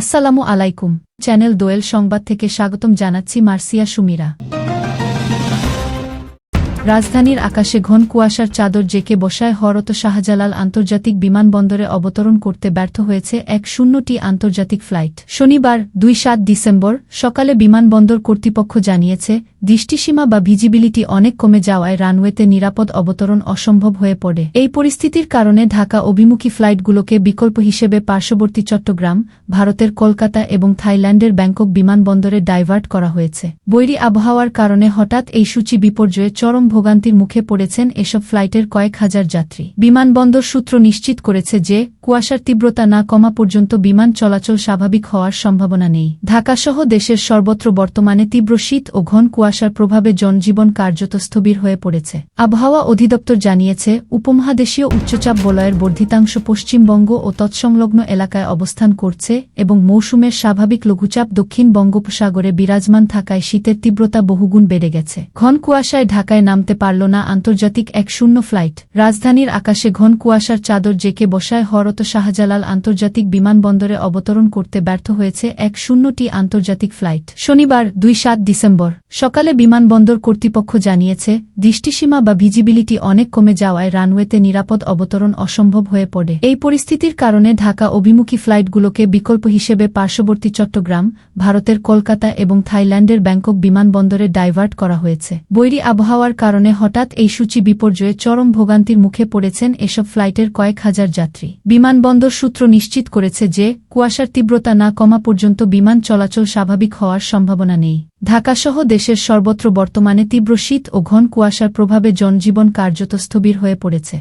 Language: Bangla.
আসসালামু আলাইকুম, চ্যানেল দোয়েল সংবাদ থেকে স্বাগতম জানাচ্ছি মার্সিয়া সুমিরা। রাজধানীর আকাশে ঘন কুয়াশার চাদর জেকে বসায় হরত শাহজালাল আন্তর্জাতিক বিমানবন্দরে অবতরণ করতে ব্যর্থ হয়েছে এক শূন্যটি আন্তর্জাতিক ফ্লাইট। শনিবার, দুই সাত ডিসেম্বর, সকালে বিমানবন্দর কর্তৃপক্ষ জানিয়েছে দৃষ্টিসীমা বা ভিজিবিলিটি অনেক কমে যাওয়ায় রানওয়েতে নিরাপদ অবতরণ অসম্ভব হয়ে পড়ে। এই পরিস্থিতির কারণে ঢাকা অভিমুখী ফ্লাইটগুলোকে বিকল্প হিসেবে পার্শ্ববর্তী চট্টগ্রাম, ভারতের কলকাতা এবং থাইল্যান্ডের ব্যাংকক বিমানবন্দরে ডাইভার্ট করা হয়েছে। বৈরী আবহাওয়ার কারণে হঠাৎ এই সূচি বিপর্যয়ে চরম ভোগান্তির মুখে পড়েছেন এসব ফ্লাইটের কয়েক হাজার যাত্রী। বিমানবন্দর সূত্র নিশ্চিত করেছে যে, কুয়াশার তীব্রতা না কমা পর্যন্ত বিমান চলাচল স্বাভাবিক হওয়ার সম্ভাবনা নেই। ঢাকাসহ দেশের সর্বত্র বর্তমানে তীব্র শীত ও ঘন কুয়াশার প্রভাবে জনজীবন কার্যত স্থবির হয়ে পড়েছে। আবহাওয়া অধিদপ্তর জানিয়েছে, উপমহাদেশীয় উচ্চচাপ বলয়ের বর্ধিতাংশ পশ্চিমবঙ্গ ও তৎসংলগ্ন এলাকায় অবস্থান করছে এবং মৌসুমের স্বাভাবিক লঘুচাপ দক্ষিণ বঙ্গোপসাগরে বিরাজমান থাকায় শীতের তীব্রতা বহুগুণ বেড়ে গেছে। ঘন কুয়াশায় ঢাকায় নামতে পারল না আন্তর্জাতিক এক শূন্য ফ্লাইট। রাজধানীর আকাশে ঘন কুয়াশার চাদর জেকে বসায় হরত শাহজালাল আন্তর্জাতিক বিমানবন্দরে অবতরণ করতে ব্যর্থ হয়েছে এক শূন্যটি আন্তর্জাতিক ফ্লাইট। শনিবার, দুই সাত ডিসেম্বর সকালে বিমানবন্দর কর্তৃপক্ষ জানিয়েছে, দৃষ্টিসীমা বা ভিজিবিলিটি অনেক কমে যাওয়ায় রানওয়েতে নিরাপদ অবতরণ অসম্ভব হয়ে পড়ে। এই পরিস্থিতির কারণে ঢাকা অভিমুখী ফ্লাইটগুলোকে বিকল্প হিসেবে পার্শ্ববর্তী চট্টগ্রাম, ভারতের কলকাতা এবং থাইল্যান্ডের ব্যাংকক বিমানবন্দরে ডাইভার্ট করা হয়েছে। বৈরী আবহাওয়ার কারণে হঠাৎ এই সূচি বিপর্যয়ে চরম ভোগান্তির মুখে পড়েছেন এসব ফ্লাইটের কয়েক হাজার যাত্রী। বিমানবন্দর সূত্র নিশ্চিত করেছে যে, কুয়াশার তীব্রতা না কমা পর্যন্ত বিমান চলাচল স্বাভাবিক হওয়ার সম্ভাবনা নেই। ঢাকাসহ দেশের সর্বত্র বর্তমানে তীব্র শীত ও ঘন কুয়াশার প্রভাবে জনজীবন কার্যত স্থবির হয়ে পড়েছে।